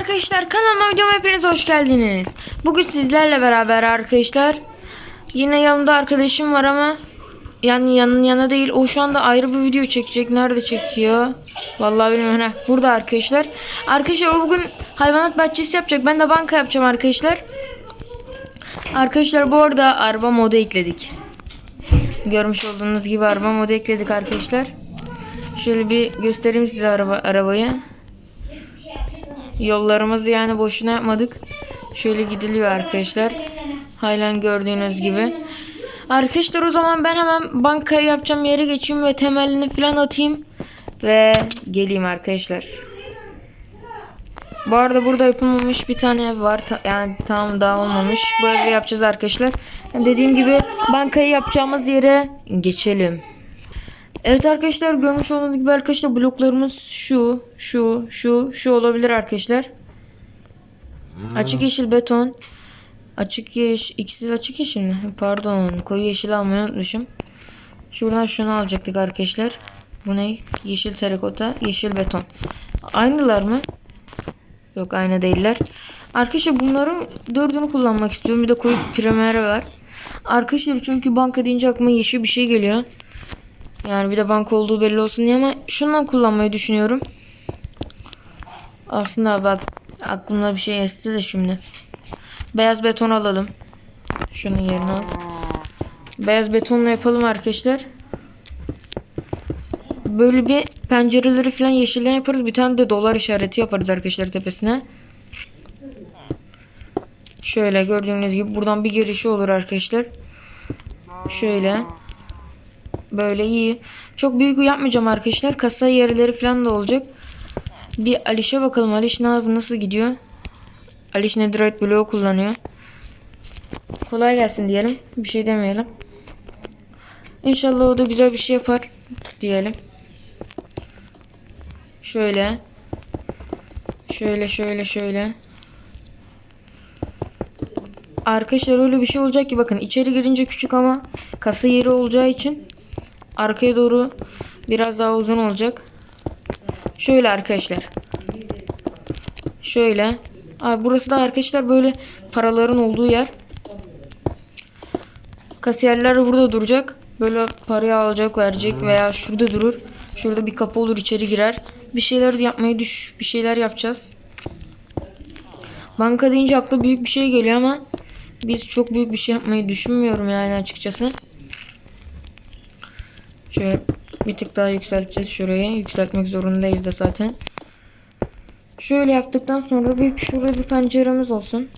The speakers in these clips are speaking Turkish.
arkadaşlar kanalıma videoma hepiniz hoş geldiniz. Bugün sizlerle beraber arkadaşlar. Yine yanımda arkadaşım var ama yani yanın yana değil. O şu anda ayrı bir video çekecek. Nerede çekiyor? Vallahi bilmiyorum. Heh, burada arkadaşlar. Arkadaşlar o bugün hayvanat bahçesi yapacak. Ben de banka yapacağım arkadaşlar. Arkadaşlar bu arada araba modu ekledik. Görmüş olduğunuz gibi araba modu ekledik arkadaşlar. Şöyle bir göstereyim size araba arabayı. Yollarımızı yani boşuna yapmadık. Şöyle gidiliyor arkadaşlar. Halen gördüğünüz gibi. Arkadaşlar o zaman ben hemen bankaya yapacağım yere geçeyim ve temelini falan atayım. Ve geleyim arkadaşlar. Bu arada burada yapılmamış bir tane ev var. Ta- yani tam daha olmamış. Bu evi yapacağız arkadaşlar. Dediğim gibi bankayı yapacağımız yere geçelim. Evet arkadaşlar görmüş olduğunuz gibi arkadaşlar bloklarımız şu, şu, şu, şu olabilir arkadaşlar. Açık yeşil beton. Açık yeşil, ikisi açık yeşil mi? Pardon, koyu yeşil almayı unutmuşum. Şuradan şunu alacaktık arkadaşlar. Bu ne? Yeşil terakota, yeşil beton. Aynılar mı? Yok aynı değiller. Arkadaşlar bunların dördünü kullanmak istiyorum. Bir de koyu primer var. Arkadaşlar çünkü banka deyince aklıma yeşil bir şey geliyor. Yani bir de banka olduğu belli olsun diye ama şundan kullanmayı düşünüyorum. Aslında bak aklımda bir şey esti de şimdi. Beyaz beton alalım. Şunun yerine al. Beyaz betonla yapalım arkadaşlar. Böyle bir pencereleri falan yeşilden yaparız. Bir tane de dolar işareti yaparız arkadaşlar tepesine. Şöyle gördüğünüz gibi buradan bir girişi olur arkadaşlar. Şöyle. Böyle iyi. Çok büyük yapmayacağım arkadaşlar. Kasa yerleri falan da olacak. Bir Aliş'e bakalım. Aliş ne yapıyor? Nasıl gidiyor? Aliş Netherite bloğu kullanıyor. Kolay gelsin diyelim. Bir şey demeyelim. İnşallah o da güzel bir şey yapar diyelim. Şöyle. Şöyle şöyle şöyle. Arkadaşlar öyle bir şey olacak ki bakın içeri girince küçük ama kasa yeri olacağı için arkaya doğru biraz daha uzun olacak. Şöyle arkadaşlar. Şöyle. Abi burası da arkadaşlar böyle paraların olduğu yer. Kasiyerler burada duracak. Böyle parayı alacak, verecek veya şurada durur. Şurada bir kapı olur, içeri girer. Bir şeyler yapmayı düş, bir şeyler yapacağız. Banka deyince akla büyük bir şey geliyor ama biz çok büyük bir şey yapmayı düşünmüyorum yani açıkçası. Şöyle bir tık daha yükselteceğiz şurayı. Yükseltmek zorundayız da zaten. Şöyle yaptıktan sonra bir şurada bir penceremiz olsun.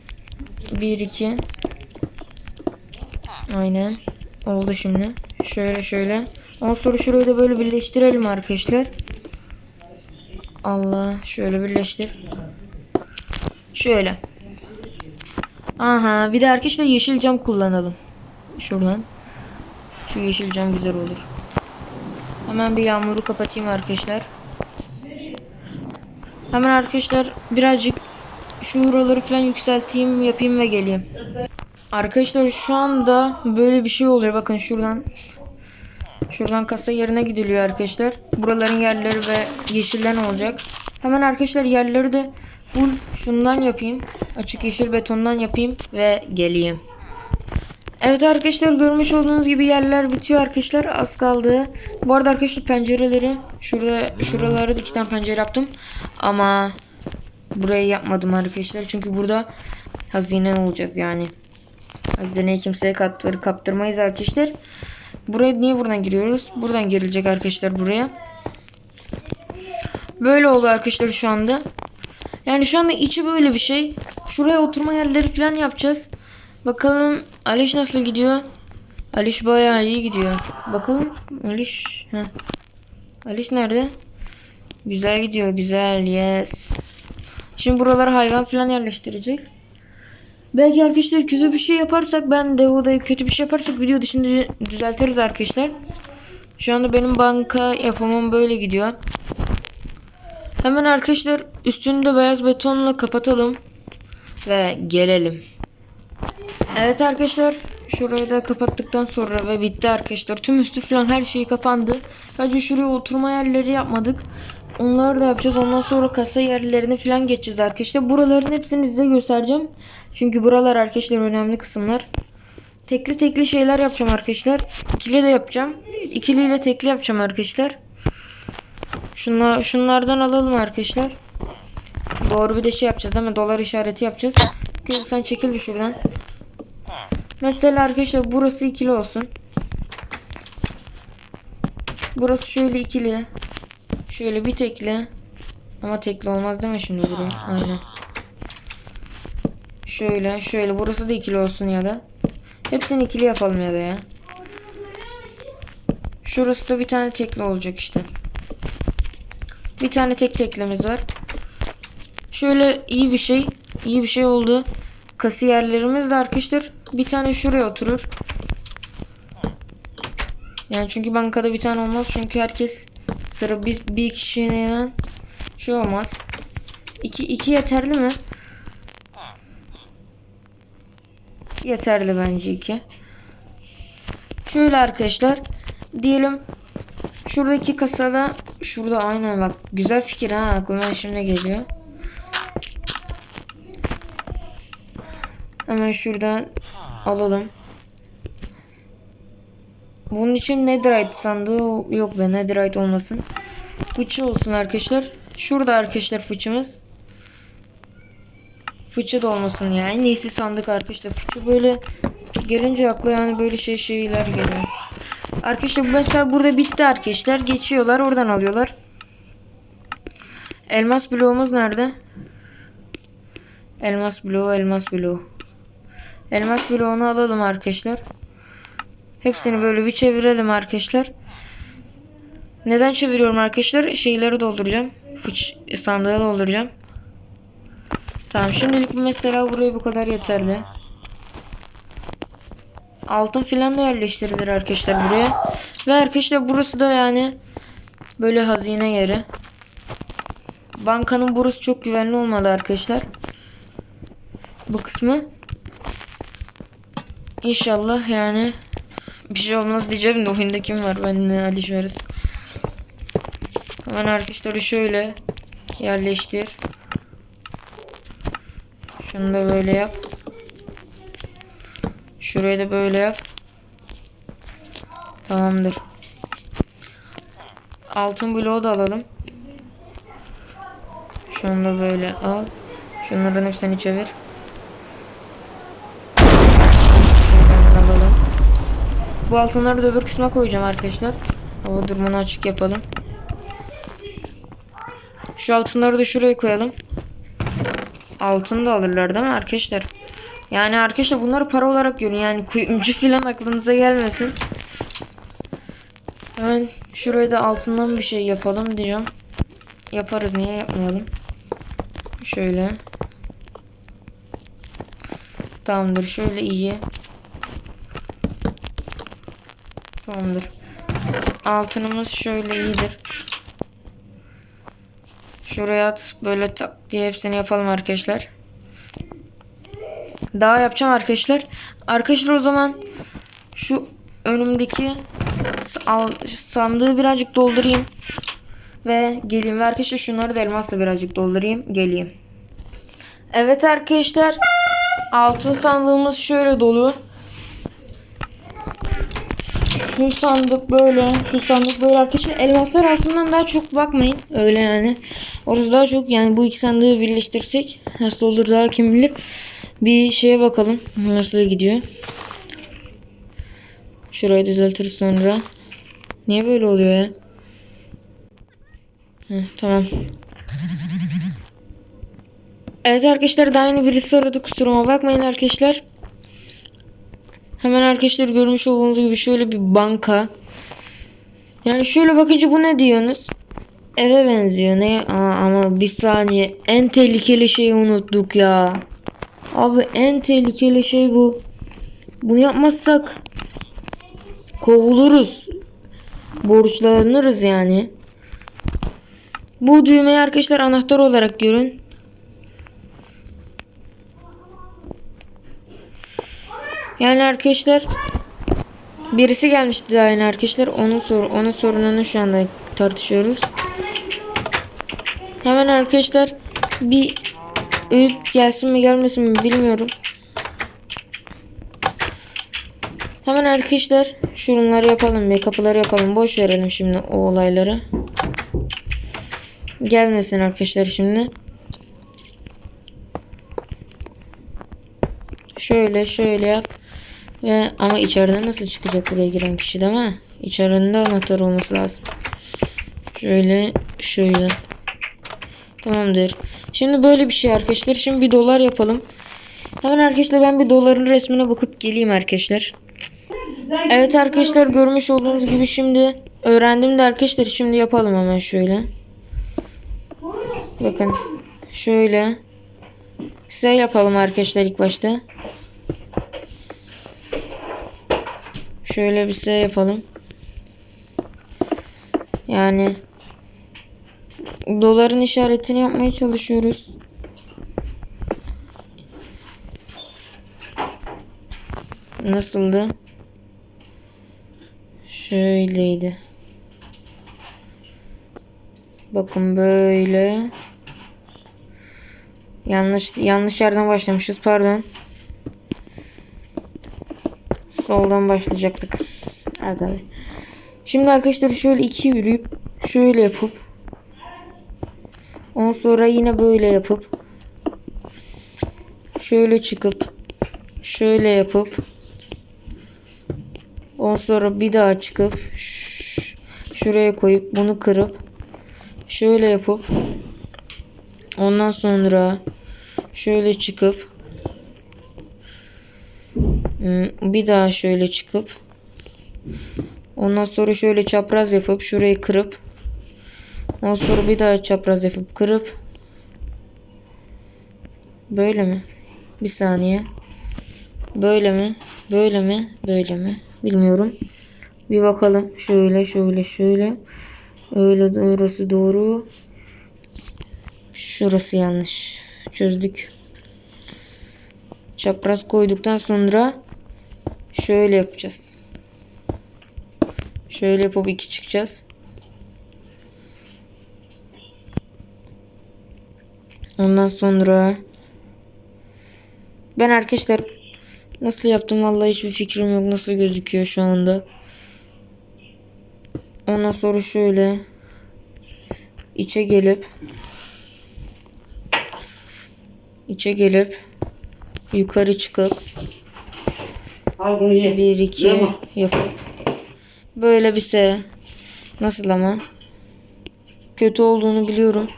1 2 Aynen. Oldu şimdi. Şöyle şöyle. Ondan sonra şurayı da böyle birleştirelim arkadaşlar. Allah şöyle birleştir. Şöyle. Aha bir de arkadaşlar yeşil cam kullanalım. Şuradan. Şu yeşil cam güzel olur. Hemen bir yağmuru kapatayım arkadaşlar. Hemen arkadaşlar birazcık şu oraları falan yükselteyim yapayım ve geleyim. Arkadaşlar şu anda böyle bir şey oluyor. Bakın şuradan. Şuradan kasa yerine gidiliyor arkadaşlar. Buraların yerleri ve yeşilden olacak. Hemen arkadaşlar yerleri de full şundan yapayım. Açık yeşil betondan yapayım ve geleyim. Evet arkadaşlar görmüş olduğunuz gibi yerler bitiyor arkadaşlar. Az kaldı. Bu arada arkadaşlar pencereleri şurada şuralarda da iki tane pencere yaptım. Ama burayı yapmadım arkadaşlar. Çünkü burada hazine olacak yani. Hazineyi kimseye kaptır, kaptırmayız arkadaşlar. Buraya niye buradan giriyoruz? Buradan girilecek arkadaşlar buraya. Böyle oldu arkadaşlar şu anda. Yani şu anda içi böyle bir şey. Şuraya oturma yerleri falan yapacağız. Bakalım Aliş nasıl gidiyor? Aliş bayağı iyi gidiyor. Bakalım Aliş. Heh. Aliş nerede? Güzel gidiyor güzel yes. Şimdi buralara hayvan falan yerleştirecek. Belki arkadaşlar kötü bir şey yaparsak ben Devo'da kötü bir şey yaparsak video dışında düzeltiriz arkadaşlar. Şu anda benim banka yapımım böyle gidiyor. Hemen arkadaşlar üstünü de beyaz betonla kapatalım. Ve gelelim. Evet arkadaşlar şurayı da kapattıktan sonra ve bitti arkadaşlar. Tüm üstü falan her şey kapandı. Sadece şuraya oturma yerleri yapmadık. Onları da yapacağız. Ondan sonra kasa yerlerini falan geçeceğiz arkadaşlar. Buraların hepsini size göstereceğim. Çünkü buralar arkadaşlar önemli kısımlar. Tekli tekli şeyler yapacağım arkadaşlar. İkili de yapacağım. İkili ile tekli yapacağım arkadaşlar. Şunlar, şunlardan alalım arkadaşlar. Doğru bir de şey yapacağız değil mi? Dolar işareti yapacağız. Gül sen çekil bir şuradan. Mesela arkadaşlar burası ikili olsun. Burası şöyle ikili. Şöyle bir tekli. Ama tekli olmaz değil mi şimdi buraya? Aynen. Şöyle şöyle burası da ikili olsun ya da. Hepsini ikili yapalım ya da ya. Şurası da bir tane tekli olacak işte. Bir tane tek teklimiz var. Şöyle iyi bir şey. iyi bir şey oldu. Kasiyerlerimiz de arkadaşlar bir tane şuraya oturur. Yani çünkü bankada bir tane olmaz. Çünkü herkes sıra bir, bir kişinin şey olmaz. İki, iki yeterli mi? Yeterli bence iki. Şöyle arkadaşlar. Diyelim şuradaki kasada şurada aynen bak güzel fikir ha aklıma şimdi geliyor. Hemen şuradan alalım. Bunun için netherite sandığı yok be netherite olmasın. Fıçı olsun arkadaşlar. Şurada arkadaşlar fıçımız. Fıçı da olmasın yani. İyisi sandık arkadaşlar. Fıçı böyle gelince akla yani böyle şey şeyler geliyor. Arkadaşlar mesela burada bitti arkadaşlar. Geçiyorlar oradan alıyorlar. Elmas bloğumuz nerede? Elmas bloğu, elmas bloğu. Elmas bloğunu alalım arkadaşlar. Hepsini böyle bir çevirelim arkadaşlar. Neden çeviriyorum arkadaşlar? Şeyleri dolduracağım. Fıç sandığı dolduracağım. Tamam şimdilik mesela buraya bu kadar yeterli. Altın filan da yerleştirilir arkadaşlar buraya. Ve arkadaşlar burası da yani böyle hazine yeri. Bankanın burası çok güvenli olmadı arkadaşlar. Bu kısmı. İnşallah yani bir şey olmaz diyeceğim de oyunda kim var benimle alışveririz. Hemen arkadaşları şöyle yerleştir. Şunu da böyle yap. Şurayı da böyle yap. Tamamdır. Altın bloğu da alalım. Şunu da böyle al. Şunların hepsini çevir. Bu altınları da öbür kısma koyacağım arkadaşlar. Hava durumunu açık yapalım. Şu altınları da şuraya koyalım. Altın da alırlar değil mi arkadaşlar? Yani arkadaşlar bunları para olarak görün. Yani kuyumcu falan aklınıza gelmesin. Hemen şuraya da altından bir şey yapalım diyeceğim. Yaparız niye yapmayalım. Şöyle. Tamamdır şöyle iyi. Tamamdır. Altınımız şöyle iyidir. Şuraya at. Böyle tak diye hepsini yapalım arkadaşlar. Daha yapacağım arkadaşlar. Arkadaşlar o zaman şu önümdeki sandığı birazcık doldurayım. Ve geleyim. Ve arkadaşlar şunları da elmasla birazcık doldurayım. Geleyim. Evet arkadaşlar. Altın sandığımız şöyle dolu. Şu sandık böyle. Şu sandık böyle arkadaşlar. Elmaslar altından daha çok bakmayın. Öyle yani. Orası daha çok yani bu iki sandığı birleştirsek nasıl olur daha kim bilir. Bir şeye bakalım. Nasıl gidiyor. Şurayı düzeltiriz sonra. Niye böyle oluyor ya? Heh, tamam. Evet arkadaşlar daha yeni birisi aradı kusuruma bakmayın arkadaşlar. Hemen arkadaşlar görmüş olduğunuz gibi şöyle bir banka. Yani şöyle bakınca bu ne diyorsunuz? Eve benziyor ne? Aa, ama bir saniye en tehlikeli şeyi unuttuk ya. Abi en tehlikeli şey bu. Bunu yapmazsak kovuluruz. Borçlanırız yani. Bu düğmeyi arkadaşlar anahtar olarak görün. Yani arkadaşlar birisi gelmişti daha yeni arkadaşlar. Onun sor onun sorununu şu anda tartışıyoruz. Hemen arkadaşlar bir öğüt gelsin mi gelmesin mi bilmiyorum. Hemen arkadaşlar şunları yapalım bir kapıları yapalım. Boş verelim şimdi o olayları. Gelmesin arkadaşlar şimdi. Şöyle şöyle yap. Ve ama içeriden nasıl çıkacak buraya giren kişi değil mi? İçeride anahtar olması lazım. Şöyle şöyle. Tamamdır. Şimdi böyle bir şey arkadaşlar. Şimdi bir dolar yapalım. Hemen arkadaşlar ben bir doların resmine bakıp geleyim arkadaşlar. Evet arkadaşlar görmüş olduğunuz gibi şimdi öğrendim de arkadaşlar şimdi yapalım hemen şöyle. Bakın şöyle. Size yapalım arkadaşlar ilk başta. Şöyle bir şey yapalım. Yani doların işaretini yapmaya çalışıyoruz. Nasıldı? Şöyleydi. Bakın böyle. Yanlış yanlış yerden başlamışız pardon. Soldan başlayacaktık. Arkadaşlar. Şimdi arkadaşlar şöyle iki yürüyüp şöyle yapıp ondan sonra yine böyle yapıp şöyle çıkıp şöyle yapıp ondan sonra bir daha çıkıp şuraya koyup bunu kırıp şöyle yapıp ondan sonra şöyle çıkıp bir daha şöyle çıkıp ondan sonra şöyle çapraz yapıp şurayı kırıp ondan sonra bir daha çapraz yapıp kırıp böyle mi? Bir saniye. Böyle mi? Böyle mi? Böyle mi? Bilmiyorum. Bir bakalım. Şöyle şöyle şöyle. Öyle orası doğru. Şurası yanlış. Çözdük. Çapraz koyduktan sonra şöyle yapacağız. Şöyle yapıp iki çıkacağız. Ondan sonra ben arkadaşlar nasıl yaptım vallahi hiçbir fikrim yok nasıl gözüküyor şu anda. Ondan sonra şöyle içe gelip içe gelip yukarı çıkıp Al bunu ye. bir iki Ye yapıp böyle bir şey nasıl ama kötü olduğunu biliyorum.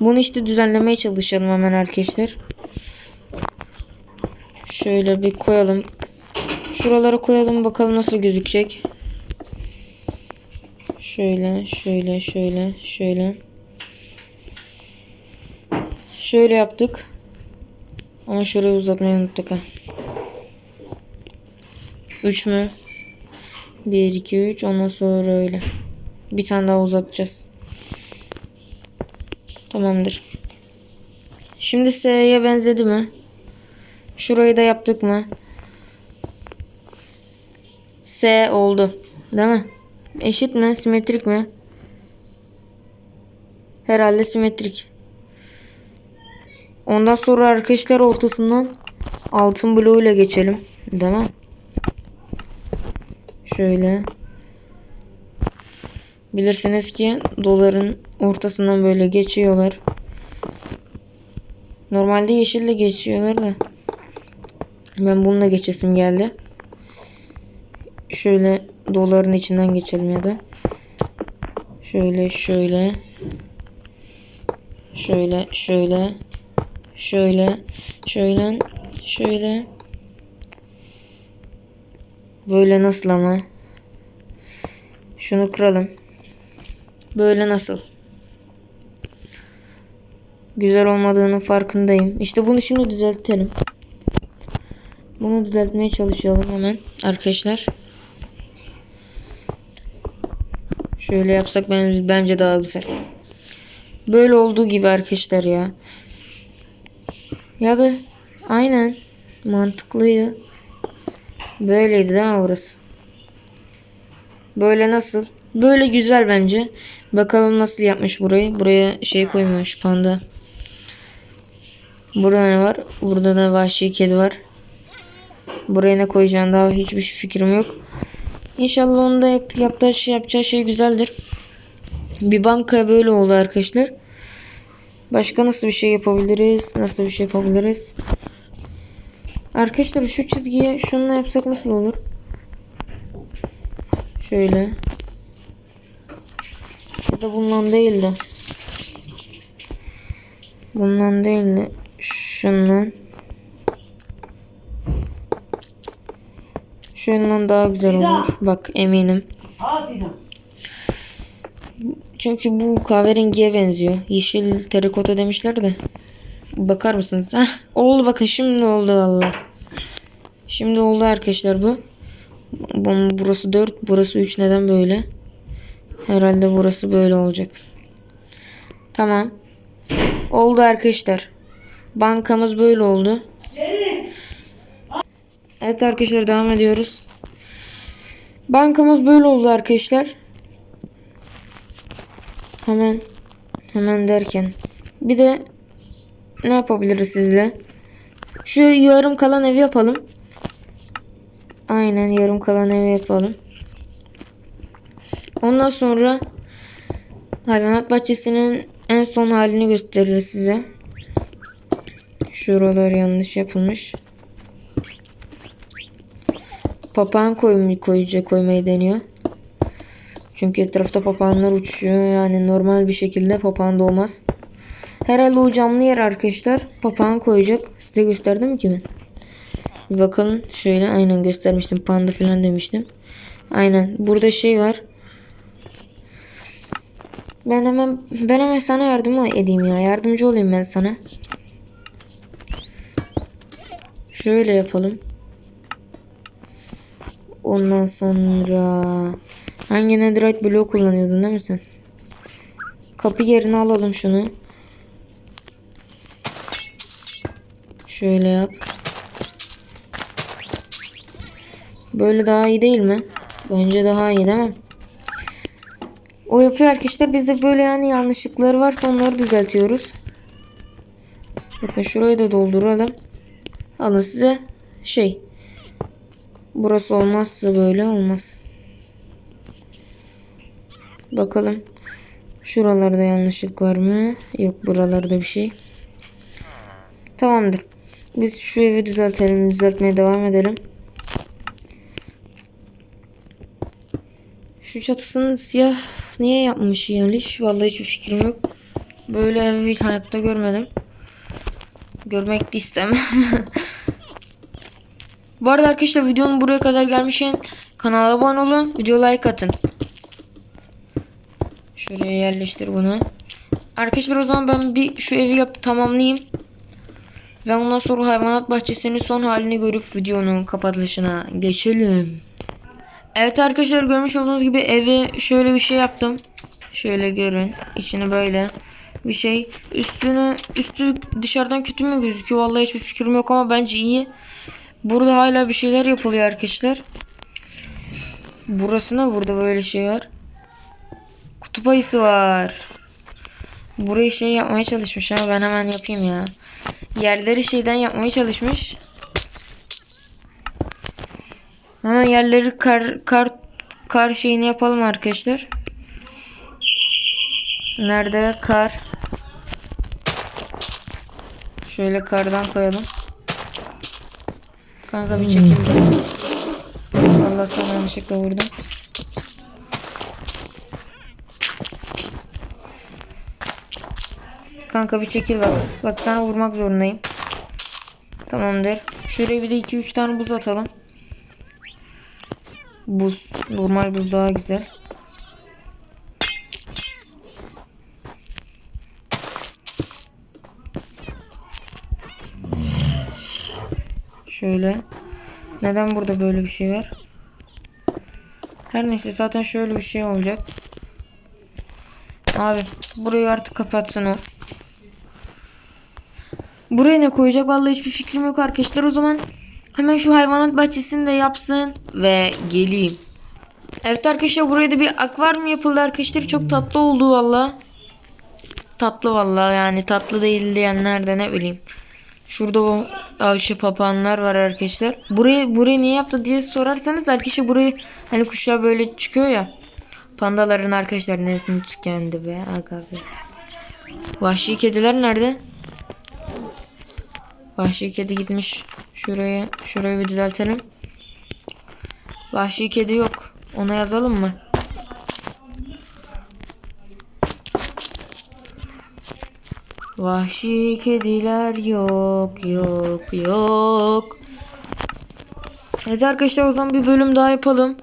Bunu işte düzenlemeye çalışalım hemen arkadaşlar. Şöyle bir koyalım. Şuralara koyalım bakalım nasıl gözükecek. Şöyle, şöyle, şöyle, şöyle. Şöyle yaptık. Ama şurayı uzatmayı unuttuk ha. 3 mü? 1, 2, 3. Ondan sonra öyle. Bir tane daha uzatacağız. Tamamdır. Şimdi S'ye benzedi mi? Şurayı da yaptık mı? S oldu. Değil mi? Eşit mi? Simetrik mi? Herhalde simetrik. Ondan sonra arkadaşlar ortasından altın bloğuyla geçelim. Değil mi? Şöyle. Bilirsiniz ki doların ortasından böyle geçiyorlar. Normalde yeşille geçiyorlar da. Ben bununla geçesim geldi. Şöyle doların içinden geçelim ya da. Şöyle şöyle. Şöyle şöyle. Şöyle şöyle şöyle. Böyle nasıl ama? Şunu kıralım. Böyle nasıl? Güzel olmadığının farkındayım. İşte bunu şimdi düzeltelim. Bunu düzeltmeye çalışalım hemen arkadaşlar. Şöyle yapsak ben, bence daha güzel. Böyle olduğu gibi arkadaşlar ya. Ya da aynen mantıklıydı. Böyleydi değil mi burası? Böyle nasıl? Böyle güzel bence. Bakalım nasıl yapmış burayı. Buraya şey koymuş panda. Burada ne var? Burada da vahşi kedi var. Buraya ne koyacağını daha hiçbir fikrim yok. İnşallah onun da yap, yaptığı şey, yapacağı şey güzeldir. Bir banka böyle oldu arkadaşlar. Başka nasıl bir şey yapabiliriz? Nasıl bir şey yapabiliriz? Arkadaşlar şu çizgiye şununla yapsak nasıl olur? Şöyle. Ya da bundan değil de. Bundan değil de şundan. Şundan daha güzel olur. Bak eminim. Çünkü bu kahverengiye benziyor. Yeşil terikota demişler de. Bakar mısınız? Heh, oldu bakın şimdi oldu valla. Şimdi oldu arkadaşlar bu. Bu- Burası 4, burası 3 neden böyle? Herhalde burası böyle olacak. Tamam. Oldu arkadaşlar. Bankamız böyle oldu. Evet arkadaşlar devam ediyoruz. Bankamız böyle oldu arkadaşlar. Hemen hemen derken bir de ne yapabiliriz sizle? Şu yarım kalan evi yapalım. Aynen yarım kalan evi yapalım. Ondan sonra hayvanat bahçesinin en son halini gösteririz size. Şuralar yanlış yapılmış. Papağan koy, koyacak koymayı deniyor. Çünkü etrafta papağanlar uçuyor. Yani normal bir şekilde papağan doğmaz. Herhalde o camlı yer arkadaşlar. Papağan koyacak. Size gösterdim ki ben? Bir bakalım. Şöyle aynen göstermiştim. Panda falan demiştim. Aynen. Burada şey var. Ben hemen ben hemen sana yardım edeyim ya. Yardımcı olayım ben sana. Şöyle yapalım. Ondan sonra hangi netherite bloğu kullanıyordun değil mi sen? Kapı yerine alalım şunu. Şöyle yap. Böyle daha iyi değil mi? Bence daha iyi değil mi? O yapıyor arkadaşlar. Bizde böyle yani yanlışlıkları varsa onları düzeltiyoruz. Bakın şurayı da dolduralım. Alın size şey. Burası olmazsa böyle olmaz. Bakalım. Şuralarda yanlışlık var mı? Yok buralarda bir şey. Tamamdır. Biz şu evi düzeltelim. Düzeltmeye devam edelim. Şu çatısını siyah niye yapmış yani? Vallahi hiçbir fikrim yok. Böyle evi hiç hayatta görmedim. Görmek de istemem. Bu arada arkadaşlar videonun buraya kadar gelmişken kanala abone olun. Video like atın. Şuraya yerleştir bunu. Arkadaşlar o zaman ben bir şu evi yap tamamlayayım. Ve ondan sonra hayvanat bahçesinin son halini görüp videonun kapatılışına geçelim. Evet arkadaşlar görmüş olduğunuz gibi evi şöyle bir şey yaptım. Şöyle görün. İçini böyle bir şey. Üstünü üstü dışarıdan kötü mü gözüküyor? Vallahi hiçbir fikrim yok ama bence iyi. Burada hala bir şeyler yapılıyor arkadaşlar. Burasına burada böyle şey var. Kutup ayısı var. Burayı şey yapmaya çalışmış ama ben hemen yapayım ya. Yerleri şeyden yapmaya çalışmış. Hemen yerleri kar kar kar şeyini yapalım arkadaşlar. Nerede kar? Şöyle kardan koyalım. Kanka bir çekil de. Allah sana yanlışlıkla vurdum. Kanka bir çekil bak. Bak sana vurmak zorundayım. Tamamdır. Şuraya bir de 2-3 tane buz atalım. Buz. Normal buz daha güzel. Şöyle. Neden burada böyle bir şey var? Her neyse zaten şöyle bir şey olacak. Abi burayı artık kapatsın o. Buraya ne koyacak? Vallahi hiçbir fikrim yok arkadaşlar. O zaman hemen şu hayvanat bahçesini de yapsın ve geleyim. Evet arkadaşlar buraya da bir akvaryum yapıldı arkadaşlar. Çok tatlı oldu valla. Tatlı valla yani tatlı değil diyenler de ne bileyim. Şurada o avcı papağanlar var arkadaşlar. Burayı burayı niye yaptı diye sorarsanız arkadaşlar burayı hani kuşlar böyle çıkıyor ya. Pandaların arkadaşlar nesini tükendi be aga be. Vahşi kediler nerede? Vahşi kedi gitmiş. Şuraya şurayı bir düzeltelim. Vahşi kedi yok. Ona yazalım mı? Vahşi kediler yok yok yok. Evet arkadaşlar o zaman bir bölüm daha yapalım.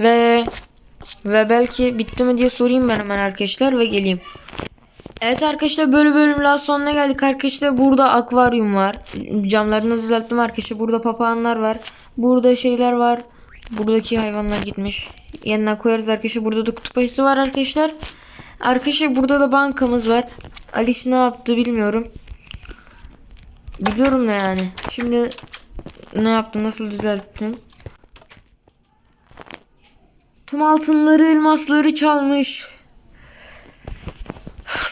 Ve ve belki bitti mi diye sorayım ben hemen arkadaşlar ve geleyim. Evet arkadaşlar böyle bölüm daha sonuna geldik arkadaşlar. Burada akvaryum var. Camlarını düzelttim arkadaşlar. Burada papağanlar var. Burada şeyler var. Buradaki hayvanlar gitmiş. Yanına koyarız arkadaşlar. Burada da kutup ayısı var arkadaşlar. Arkadaşlar burada da bankamız var. Aliş ne yaptı bilmiyorum. Biliyorum da yani. Şimdi ne yaptım nasıl düzelttim. Tüm altınları elmasları çalmış.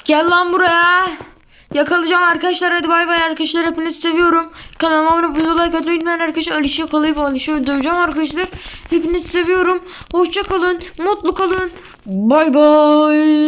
Gel lan buraya. Yakalayacağım arkadaşlar. Hadi bay bay arkadaşlar. Hepinizi seviyorum. Kanalıma abone olmayı, like atmayı unutmayın arkadaşlar. Aliş'i yakalayıp Aliş'i döveceğim arkadaşlar. Hepinizi seviyorum. Hoşça kalın. Mutlu kalın. Bay bay.